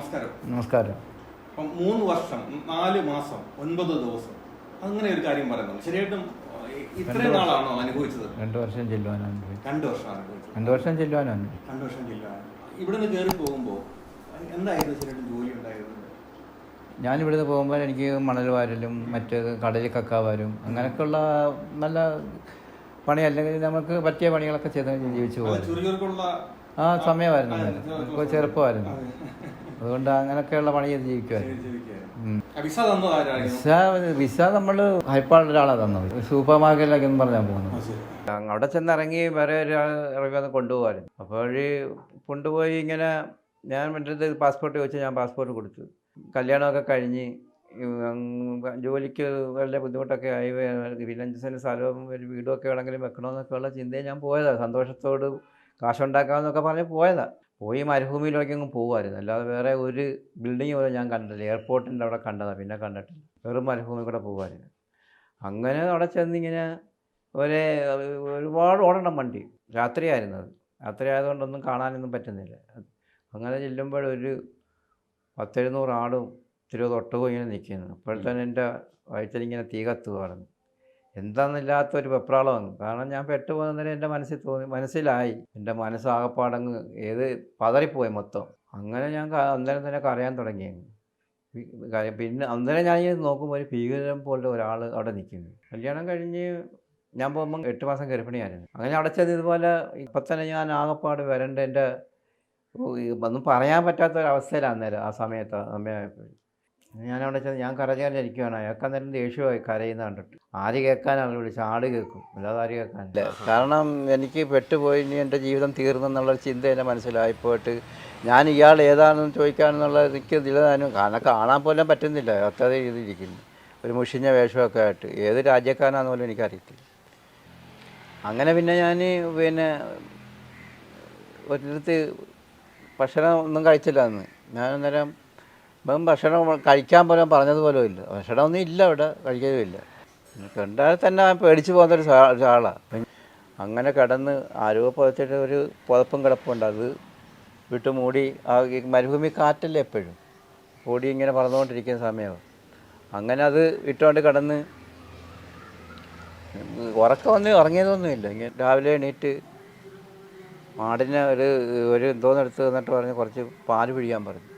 നമസ്കാരം. നമസ്കാരം. അപ്പം മൂന്ന് വർഷം നാല് മാസം ഒൻപത് ദിവസം. അങ്ങനെ ഒരു കാര്യം പറയുന്നുണ്ട് ശരിയായിട്ടും ഇത്രയും നാളാണോ അനുഭവിച്ചത്? രണ്ട് വർഷം ചെല്ലുവാനാണ്. രണ്ട് വർഷം അനുഭവിച്ചത്. രണ്ട് വർഷം ചെല്ലുവാനാണ് രണ്ട് വർഷം ജില്ല ഇവിടുന്ന് കയറി പോകുമ്പോൾ എന്തായിരുന്നു ശരിയായിട്ടും ജോലി ഉണ്ടായിരുന്നത്? ഞാൻ ഇവിടുന്ന് പോകുമ്പോൾ എനിക്ക് മണൽ വാരലും മറ്റ് കടലിൽ കക്കാവാരും അങ്ങനെയൊക്കെയുള്ള നല്ല പണി അല്ലെങ്കിൽ നമുക്ക് പറ്റിയ പണികളൊക്കെ ചെയ്ത് ജീവിച്ചു പോകും ആ സമയമായിരുന്നു. ഇപ്പോൾ ചെറുപ്പമായിരുന്നു. അതുകൊണ്ട് അങ്ങനെയൊക്കെയുള്ള പണി ചെയ്ത് ജീവിക്കുമായിരുന്നു. വിസ വിസ നമ്മൾ നമ്മൾ ഹൈപ്പാളുടെ ഒരാളാണ് തന്നത്. സൂപ്പർ മാർക്കറ്റിലൊക്കെ എന്ന് പറഞ്ഞാൽ പോകുന്നത്. ശരി. അവിടെ ചെന്ന് ഇറങ്ങി വേറെ ഒരാൾ ഇറങ്ങി വന്ന് കൊണ്ടുപോകാമായിരുന്നു. അപ്പോൾ കൊണ്ടുപോയി ഇങ്ങനെ ഞാൻ എന്റെ പാസ്പോർട്ട് ചോദിച്ചു ഞാൻ പാസ്പോർട്ട് കൊടുത്തു. കല്യാണമൊക്കെ കഴിഞ്ഞ് ജോലിക്ക് വല്ല ബുദ്ധിമുട്ടൊക്കെ ആയി. വില്ലഞ്ചസിന് സ്ഥലവും ഒരു വീടും ഒക്കെ വേണമെങ്കിലും വെക്കണമെന്നൊക്കെയുള്ള ഉള്ള ചിന്തയിൽ ഞാൻ പോയതാണ് സന്തോഷത്തോട് കാശുണ്ടാക്കാമെന്നൊക്കെ പറഞ്ഞ് പോയതാണ് പോയി മരുഭൂമിയിലേക്ക് അങ്ങ് പോകുമായിരുന്നു അല്ലാതെ വേറെ ഒരു ബിൽഡിംഗ് പോലും ഞാൻ കണ്ടില്ല എയർപോർട്ടിന്റെ അവിടെ കണ്ടതാണ് പിന്നെ കണ്ടിട്ടില്ല. വെറും മരുഭൂമി കൂടെ പോകുമായിരുന്നു അങ്ങനെ അവിടെ ചെന്നിങ്ങനെ ഒരേ ഒരുപാട് ഓടണം വണ്ടി. രാത്രിയായിരുന്നു അത്. രാത്രി ആയതുകൊണ്ടൊന്നും കാണാനൊന്നും പറ്റുന്നില്ല. അങ്ങനെ ചെല്ലുമ്പോഴൊരു പത്തെഴുന്നൂറ് ആടും ഇത്തിരി തൊട്ടുപോയി ഇങ്ങനെ നിൽക്കുന്നു. അപ്പോഴത്തേനും എന്റെ വയറ്റിലിങ്ങനെ തീ കത്തുകയായിരുന്നു എന്താണെന്നില്ലാത്തൊരു വെപ്രാളമാണ് കാരണം ഞാൻ പെട്ടുപോകുന്നതിന് എന്റെ മനസ്സിൽ തോന്നി മനസ്സിലായി. എന്റെ മനസ്സാകപ്പാടങ്ങ് ഏത് പതറിപ്പോയി മൊത്തം. അങ്ങനെ ഞാൻ അന്നേരം തന്നെ കരയാൻ തുടങ്ങി പിന്നെ അന്നേരം ഞാൻ നോക്കുമ്പോൾ ഒരു ഭീകരം പോലെ ഒരാൾ അവിടെ നിൽക്കുന്നു കല്യാണം കഴിഞ്ഞ് ഞാൻ പോകുമ്പോൾ എട്ട് മാസം ഗർഭിണിയായിരുന്നു. അങ്ങനെ അവിടെ ചെന്ന് ഇതുപോലെ ഇപ്പം തന്നെ ഞാൻ ആകപ്പാട് വരേണ്ട എന്റെ ഒന്നും പറയാൻ പറ്റാത്ത ഒരു അവസ്ഥയിലാണ് അന്നേരം ആ സമയത്ത് ആ സമയമായപ്പോൾ ഞാൻ അവിടെ ചെന്ന് ഞാൻ കരഞ്ഞിരിക്കുകയാണ് അയാൾക്ക് അന്നേരം ദേഷ്യമായി കരയുന്ന കണ്ടിട്ട്. ആര് കേൾക്കാനാണ് വിളിച്ചത്? ആട് കേൾക്കും. അല്ലാതെ ആര് കേൾക്കാനില്ല. കാരണം എനിക്ക് പെട്ടുപോയി ഇനി എന്റെ ജീവിതം തീർന്നെന്നുള്ള ചിന്ത എന്റെ മനസ്സിലായിപ്പോയിട്ട് ഞാൻ ഇയാൾ ഏതാണെന്ന് ചോദിക്കാനെന്നുള്ള എനിക്ക് ഇതിലും കാരണം കാണാൻ പോലും പറ്റുന്നില്ല. അത്ര ഇതിരിക്കുന്നു ഒരു മുഷിഞ്ഞ വേഷമൊക്കെ ആയിട്ട്. ഏത് രാജ്യക്കാരനാണെന്ന് പോലും എനിക്കറിയത്തില്ല. അങ്ങനെ പിന്നെ ഞാൻ പിന്നെ ഒരിടത്ത് ഭക്ഷണം ഒന്നും കഴിച്ചില്ല അന്ന്. ഞാൻ അന്നേരം ഇപ്പം ഭക്ഷണം കഴിക്കാൻ പോലും പറഞ്ഞതുപോലും ഇല്ല. ഭക്ഷണമൊന്നും ഇല്ല ഇവിടെ കഴിക്കുകയും ഇല്ല. കണ്ടാൽ തന്നെ പേടിച്ച് പോകുന്നൊരു ഒരാളാണ് അങ്ങനെ കിടന്ന് ആരോ പുതച്ചിട്ട് ഒരു പുതപ്പും കിടപ്പുണ്ട് അത് വിട്ടു മൂടി ആ മരുഭൂമി കാറ്റല്ലേ എപ്പോഴും? ഓടി ഇങ്ങനെ പറന്നുകൊണ്ടിരിക്കുന്ന സമയമാണ് അങ്ങനെ അത് ഇട്ടുകൊണ്ട് കിടന്ന് ഉറക്കം ഒന്നും ഇറങ്ങിയതൊന്നുമില്ല ഇങ്ങനെ രാവിലെ എണീറ്റ് മാടിനെ ഒരു ഒരു എന്തോന്നെടുത്ത് തന്നിട്ട് പറഞ്ഞ് കുറച്ച് പാൽ പിഴിയാൻ പറഞ്ഞു.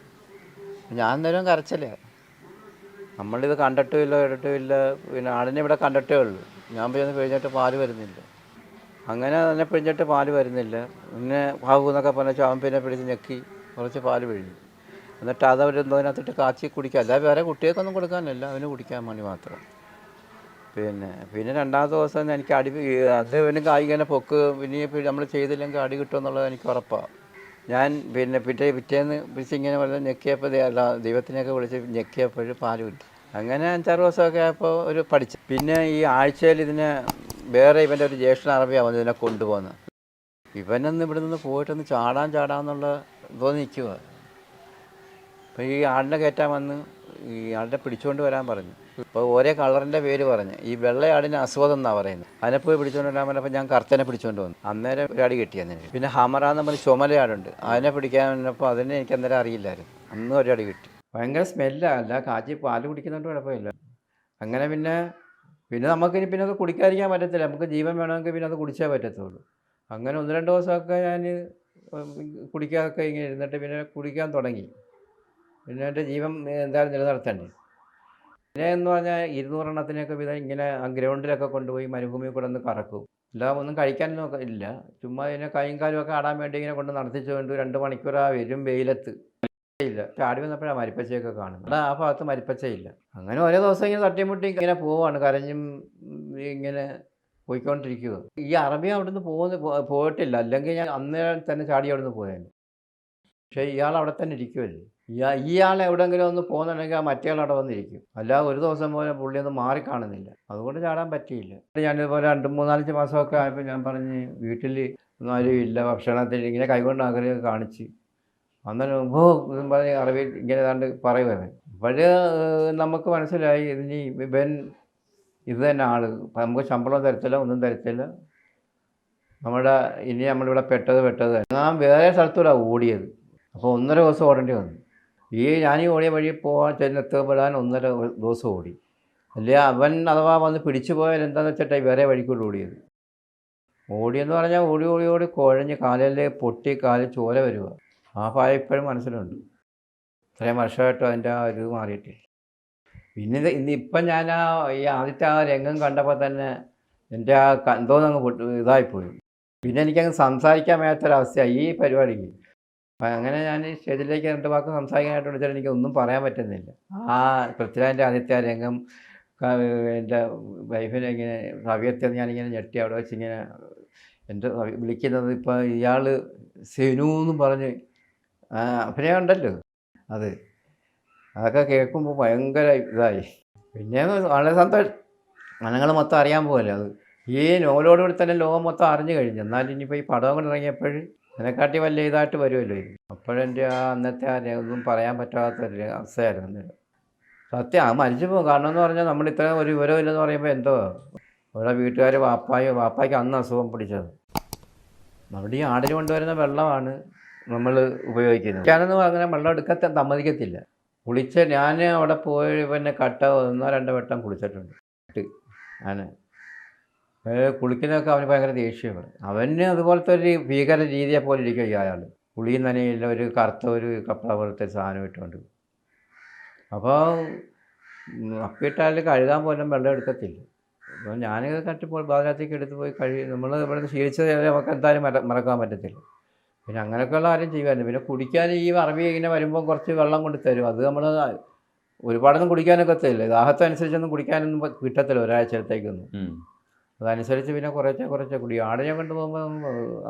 ഞാൻ അന്നേരം കരച്ചില്ല നമ്മളിത് കണ്ടിട്ടും ഇല്ല ഇട്ടിട്ടും കേട്ടിട്ടുമില്ല പിന്നെ ആടിനെ ഇവിടെ കണ്ടിട്ടേ ഉള്ളൂ. ഞാൻ പോയി പിഴിഞ്ഞിട്ട് പാൽ വരുന്നില്ല. അങ്ങനെ തന്നെ പിഴിഞ്ഞിട്ട് പാൽ വരുന്നില്ല. പിന്നെ ഭാഗു പറഞ്ഞ അവൻ പിന്നെ പിടിച്ച് ഞെക്കി കുറച്ച് പാൽ പിഴിഞ്ഞു. എന്നിട്ട് അത് അവർ എന്തോതിനകത്തിട്ട് കാച്ചി കുടിക്കുക അല്ലാതെ വേറെ കുട്ടികൾക്കൊന്നും കൊടുക്കാനല്ല. അവന് കുടിക്കാൻ വേണ്ടി മാത്രം. പിന്നെ പിന്നെ രണ്ടാമത്തെ ദിവസം എനിക്ക് അടി അത് പിന്നെ കായികനെ പൊക്ക്. പിന്നെ നമ്മൾ ചെയ്തില്ലെങ്കിൽ അടി കിട്ടുമെന്നുള്ളത് എനിക്ക് ഉറപ്പാണ് ഞാൻ പിന്നെ പിറ്റേ പിറ്റേന്ന് വിളിച്ച് ഇങ്ങനെ വല്ല ഞെക്കിയപ്പോൾ അല്ല ദൈവത്തിനെയൊക്കെ വിളിച്ച് ഞെക്കിയപ്പോൾ പാൽ കിട്ടി. അങ്ങനെ അഞ്ചാറ് ദിവസമൊക്കെ ആയപ്പോൾ ഒരു പഠിച്ചു. പിന്നെ ഈ ആഴ്ചയിൽ ഇതിനെ വേറെ ഇവന്റെ ഒരു ജ്യേഷ്ഠൻ അറബിയാണ് വന്ന് ഇതിനെ കൊണ്ടുപോകുന്നത് ഇവനൊന്ന് ഇവിടെ നിന്ന് പോയിട്ടൊന്ന് ചാടാൻ ചാടാന്നുള്ള തോന്നി നിൽക്കുക അപ്പോൾ ഈ ആടിനെ കയറ്റാൻ വന്ന് ഈ ആടിനെ പിടിച്ചുകൊണ്ട് വരാൻ പറഞ്ഞു. അപ്പോൾ ഒരേ കളറിന്റെ പേര് പറഞ്ഞു. ഈ വെള്ളയാടിന് അസ്വദം എന്നാണ് പറയുന്നത്? അതിനെ പോയി പിടിച്ചുകൊണ്ട് വരാൻ പറഞ്ഞപ്പോൾ ഞാൻ കർത്തനെ പിടിച്ചുകൊണ്ട് വന്നു. അന്നേരം ഒരു അടി കിട്ടി അന്നേരം പിന്നെ ഹമറ എന്ന് പറഞ്ഞ ചുമലയാടുണ്ട്. അതിനെ പിടിക്കാൻ വന്നപ്പോൾ അതിനെ എനിക്ക് അന്നേരം അറിയില്ലായിരുന്നു. അന്ന് ഒരു അടി കിട്ടി. ഭയങ്കര സ്മെല്ലല്ല കാച്ചി പാൽ കുടിക്കുന്നതുകൊണ്ട് കുഴപ്പമില്ല. അങ്ങനെ പിന്നെ പിന്നെ നമുക്കിനി പിന്നെ അത് കുടിക്കാതിരിക്കാൻ പറ്റത്തില്ല. നമുക്ക് ജീവൻ വേണമെങ്കിൽ പിന്നെ അത് കുടിച്ചേ പറ്റത്തുള്ളൂ. അങ്ങനെ ഒന്ന് രണ്ട് ദിവസമൊക്കെ ഞാൻ കുടിക്കാതൊക്കെ ഇങ്ങനെ ഇരുന്നിട്ട് പിന്നെ കുടിക്കാൻ തുടങ്ങി. പിന്നെ എന്റെ ജീവൻ എന്തായാലും നിലനിർത്തണ്ടേ? പിന്നെ എന്ന് പറഞ്ഞാൽ ഇരുന്നൂറെണ്ണത്തിനൊക്കെ വിധം ഇങ്ങനെ ഗ്രൗണ്ടിലൊക്കെ കൊണ്ടുപോയി മരുഭൂമിയിൽ കൂടെ ഒന്ന് കറക്കും. എല്ലാം ഒന്നും കഴിക്കാനൊന്നും ഇല്ല. ചുമ്മാ ഇതിനെ കൈയും കാലുമൊക്കെ ആടാൻ വേണ്ടി ഇങ്ങനെ കൊണ്ട് നടത്തിച്ചുകൊണ്ട് രണ്ട് മണിക്കൂറാ വരും വെയിലത്ത്. ഇല്ല. ചാടി വന്നപ്പോഴാണ് മരിപ്പച്ചയൊക്കെ കാണുന്നത്. അവിടെ ആ ഭാഗത്ത് മരിപ്പച്ചയില്ല. അങ്ങനെ ഓരോ ദിവസം ഇങ്ങനെ തട്ടിമുട്ടി ഇങ്ങനെ പോവാണ്. കരഞ്ഞും ഇങ്ങനെ പോയിക്കൊണ്ടിരിക്കുക ഈ അറബി അവിടുന്ന് പോകുന്ന പോയിട്ടില്ല. അല്ലെങ്കിൽ ഞാൻ അന്നേരം തന്നെ ചാടി അവിടുന്ന് പോയാലും പക്ഷേ ഇയാൾ അവിടെ തന്നെ ഇരിക്കുമല്ലേ ഇയാൾ എവിടെയെങ്കിലും ഒന്ന് പോകുന്നുണ്ടെങ്കിൽ ആ മറ്റേ അവിടെ വന്നിരിക്കും. അല്ലാതെ ഒരു ദിവസം പോലെ പുള്ളി ഒന്നും മാറിക്കാണുന്നില്ല അതുകൊണ്ട് ചാടാൻ പറ്റിയില്ല. ഞാനിതുപോലെ രണ്ട് മൂന്നാലഞ്ച് മാസമൊക്കെ ആയപ്പോൾ ഞാൻ പറഞ്ഞ് വീട്ടിൽ ഒന്നും ആരും ഇല്ല ഭക്ഷണത്തിൽ ഇങ്ങനെ കൈകൊണ്ട് ആഗ്രഹം കാണിച്ച്. അന്നേരം ഓ ഇതും പറഞ്ഞ് അറിവിൽ ഇങ്ങനെ ഏതാണ്ട് പറയുവേ അപ്പോഴ് നമുക്ക് മനസ്സിലായി ഇനി ഇവൻ ഇത് തന്നെ ആൾ. നമുക്ക് ശമ്പളം തരത്തില്ല ഒന്നും തരത്തില്ല. നമ്മുടെ ഇനി നമ്മളിവിടെ പെട്ടത് പെട്ടത്. ഞാൻ വേറെ സ്ഥലത്തൂടെ ഓടിയത്. അപ്പോൾ ഒന്നര ദിവസം ഓടേണ്ടി വന്നു. ഈ ഈ ഓടിയ വഴി പോകാൻ ചെന്നെത്തപ്പെടാൻ ഒന്നര ദിവസം ഓടി. അല്ലെ അവൻ അഥവാ വന്ന് പിടിച്ചു പോയാൽ എന്താണെന്ന് വെച്ചിട്ടാണ് വേറെ വഴിക്കൂടെ ഓടിയത്? ഓടിയെന്ന് പറഞ്ഞാൽ ഓടി ഓടി ഓടി കുഴഞ്ഞ് കാലിലെ പൊട്ടി കാലിൽ ചോര വരിക ആ ഭയം ഇപ്പോഴും മനസ്സിലുണ്ട്. ഇത്രയും വർഷമായിട്ടും അതിന്റെ ആ ഒരു മാറിയിട്ടില്ല. പിന്നെ ഇന്ന് ഇപ്പം ഞാൻ ആ ഈ ആദ്യത്തെ ആ രംഗം കണ്ടപ്പോൾ തന്നെ എന്റെ ആ കന്തോന്നങ്ങ് എന്തോന്ന് അങ്ങ് പൊട്ടി ഇതായിപ്പോയി. പിന്നെ എനിക്കങ്ങ് സംസാരിക്കാൻ മേത്തൊരവസ്ഥയായി ഈ പരിപാടിക്ക്. അപ്പം അങ്ങനെ ഞാൻ സ്റ്റേജിലേക്ക് രണ്ട് വാക്ക് സംസാരിക്കാനായിട്ട് വിളിച്ചാൽ എനിക്ക് ഒന്നും പറയാൻ പറ്റുന്നില്ല. ആ. പൃഥ്വിരാജിന്റെ ആദ്യത്തെ ആ രംഗം എന്റെ വൈഫിനെ ഇങ്ങനെ സവിയത്തെ ഞാനിങ്ങനെ ഞെട്ടി അവിടെ വെച്ച് ഇങ്ങനെ എന്റെ വിളിക്കുന്നത് ഇപ്പോൾ ഇയാൾ സെനു എന്ന് പറഞ്ഞ് അഭിനയം ഉണ്ടല്ലോ. അത് അതൊക്കെ കേൾക്കുമ്പോൾ ഭയങ്കര ഇതായി. പിന്നെ വളരെ സന്തോഷം ജനങ്ങൾ മൊത്തം അറിയാൻ പോകല്ലേ അത്. ഈ നോവലോടുകൂടി തന്നെ ലോകം മൊത്തം അറിഞ്ഞു കഴിഞ്ഞു. എന്നാൽ ഇനിയിപ്പോൾ ഈ പടം കൊണ്ട് ഇറങ്ങിയപ്പോൾ അതിനെക്കാട്ടി വലിയ ഇതായിട്ട് വരുമല്ലോ ഇത്. അപ്പോഴെന്റെ ആ അന്നത്തെ ആ ഒന്നും പറയാൻ പറ്റാത്തൊരു അവസ്ഥയായിരുന്നു അന്നേരം സത്യം ആ മരിച്ചു പോകും. കാരണം എന്ന് പറഞ്ഞാൽ നമ്മൾ ഇത്ര ഒരു വിവരമില്ലെന്ന് പറയുമ്പോൾ എന്തോ? ഇവിടെ വീട്ടുകാർ വാപ്പായി വാപ്പായ്ക്ക് അന്ന് അസുഖം പിടിച്ചത്. നമ്മുടെ ഈ ആടിന് കൊണ്ടുവരുന്ന വെള്ളമാണ് നമ്മൾ ഉപയോഗിക്കുന്നത്. ഞാനൊന്നും അങ്ങനെ വെള്ളം എടുക്കാൻ സമ്മതിക്കത്തില്ല. കുളിച്ച് ഞാൻ അവിടെ പോയി പിന്നെ കട്ട ഒന്നോ രണ്ടോ വട്ടം കുളിച്ചിട്ടുണ്ട്. ഞാൻ കുളിക്കുന്നതൊക്കെ അവന് ഭയങ്കര ദേഷ്യമാണ്. അവന് അതുപോലത്തെ ഒരു ഭീകര രീതിയെ പോലെ ഇരിക്കും ഈ അയാൾ കുളിയും നനയില്ല ഒരു കറുത്ത ഒരു കപ്പള പോലത്തെ സാധനം ഇട്ടുകൊണ്ട്. അപ്പോൾ അപ്പിട്ടാൽ കഴുകാൻ പോലും വെള്ളം എടുക്കത്തില്ല. അപ്പോൾ ഞാനിത് കട്ടിപ്പോൾ ബാധകത്തേക്ക് എടുത്ത് പോയി കഴുകി നമ്മൾ ഇവിടെ ശീലിച്ചത് നമുക്ക് എന്തായാലും മറ മറക്കാൻ പറ്റത്തില്ല. പിന്നെ അങ്ങനെയൊക്കെയുള്ള ആരും ചെയ്യുമായിരുന്നു. പിന്നെ കുടിക്കാൻ ഈ അറബി ഇങ്ങനെ വരുമ്പോൾ കുറച്ച് വെള്ളം കൊണ്ട് തരും. അത് നമ്മൾ ഒരുപാടൊന്നും കുടിക്കാനൊക്കെ തരില്ല ദാഹത്തനുസരിച്ചൊന്നും കുടിക്കാനൊന്നും കിട്ടത്തില്ല ഒരാഴ്ചത്തേക്കൊന്നും. അതനുസരിച്ച് പിന്നെ കുറച്ചേ കുറച്ചേ കുടി. ആടിനെ കൊണ്ട് പോകുമ്പോൾ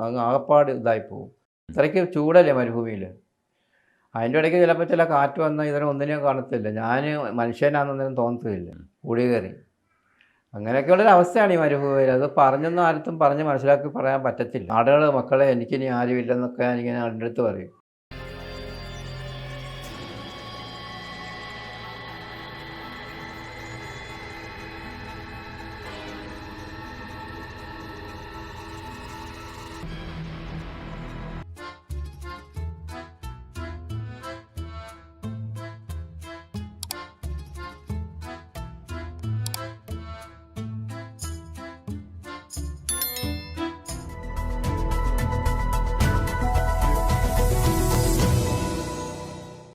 അങ്ങ് ആകപ്പാട് ഇതായി പോകും. ഇത്രയ്ക്ക് ചൂടല്ലേ മരുഭൂമിയിൽ അതിന്റെ ഇടയ്ക്ക് ചിലപ്പോൾ ചില കാറ്റ് വന്നാൽ ഇതിനെ ഒന്നിനെയും കാണത്തില്ല. ഞാൻ മനുഷ്യനാണെന്നൊന്നും തോന്നത്തില്ല. കൂടി കയറി. അങ്ങനെയൊക്കെയുള്ളൊരു അവസ്ഥയാണ് ഈ മരുഭൂമിയിൽ. അത് പറഞ്ഞൊന്നും ആർക്കും പറഞ്ഞ് മനസ്സിലാക്കി പറയാൻ പറ്റത്തില്ല. ആടുകൾ മക്കളെ എനിക്കിനി ആരുമില്ലെന്നൊക്കെ ഞാനിങ്ങനെ അടുത്ത് പറയും.